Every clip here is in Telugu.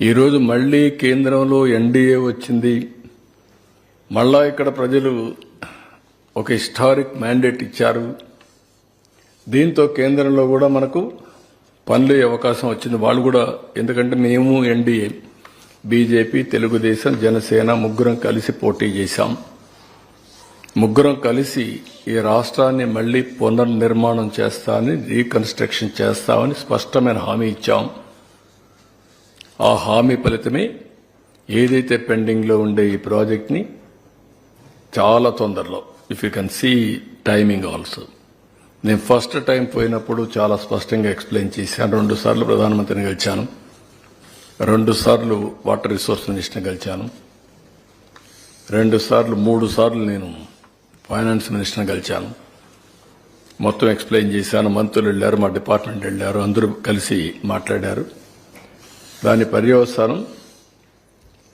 ఈరోజు మళ్ళీ కేంద్రంలో ఎన్డీఏ వచ్చింది. మళ్ళా ఇక్కడ ప్రజలు ఒక హిస్టారిక్ మ్యాండేట్ ఇచ్చారు. దీంతో కేంద్రంలో కూడా మనకు పనులు అవకాశం వచ్చింది. వాళ్ళు కూడా ఎందుకంటే మేము ఎన్డీఏ బీజేపీ తెలుగుదేశం జనసేన ముగ్గురం కలిసి పోటీ చేశాం. ముగ్గురం కలిసి ఈ రాష్ట్రాన్ని మళ్ళీ పునర్నిర్మాణం చేస్తామని రీకన్స్ట్రక్షన్ చేస్తామని స్పష్టమైన హామీ ఇచ్చాం. ఆ హామీ ఫలితమే ఏదైతే పెండింగ్లో ఉండే ఈ ప్రాజెక్ట్ని చాలా తొందరలో if you can see timing also నేను ఫస్ట్ టైం పోయినప్పుడు చాలా స్పష్టంగా ఎక్స్ప్లెయిన్ చేశాను. రెండు సార్లు ప్రధానమంత్రిని గెలిచాను రెండు సార్లు వాటర్ రిసోర్స్ మినిస్టర్ని గెలిచాను రెండు సార్లు మూడు సార్లు నేను ఫైనాన్స్ మినిస్టర్ని గెలిచాను మొత్తం ఎక్స్ప్లెయిన్ చేశాను. మంత్రులు వెళ్ళారు మా డిపార్ట్మెంట్ వెళ్ళారు అందరూ కలిసి మాట్లాడారు. దాని పర్యవసానం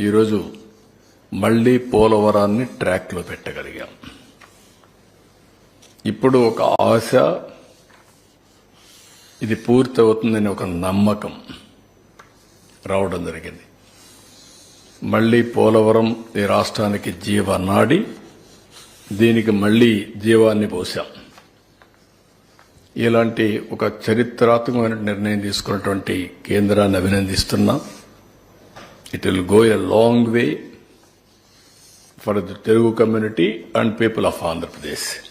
ఈరోజు మళ్ళీ పోలవరాన్ని ట్రాక్లో పెట్టగలిగాం. ఇప్పుడు ఒక ఆశ ఇది పూర్తి అవుతుందని ఒక నమ్మకం రావడం జరిగింది. మళ్ళీ పోలవరం ఈ రాష్ట్రానికి జీవనాడి దీనికి మళ్ళీ జీవాన్ని పోశాం. ఇలాంటి ఒక చరిత్రాత్మకమైన నిర్ణయం తీసుకున్నటువంటి కేంద్రాన్ని అభినందిస్తున్నా. It will go a long way for the Telugu community and people of Andhra Pradesh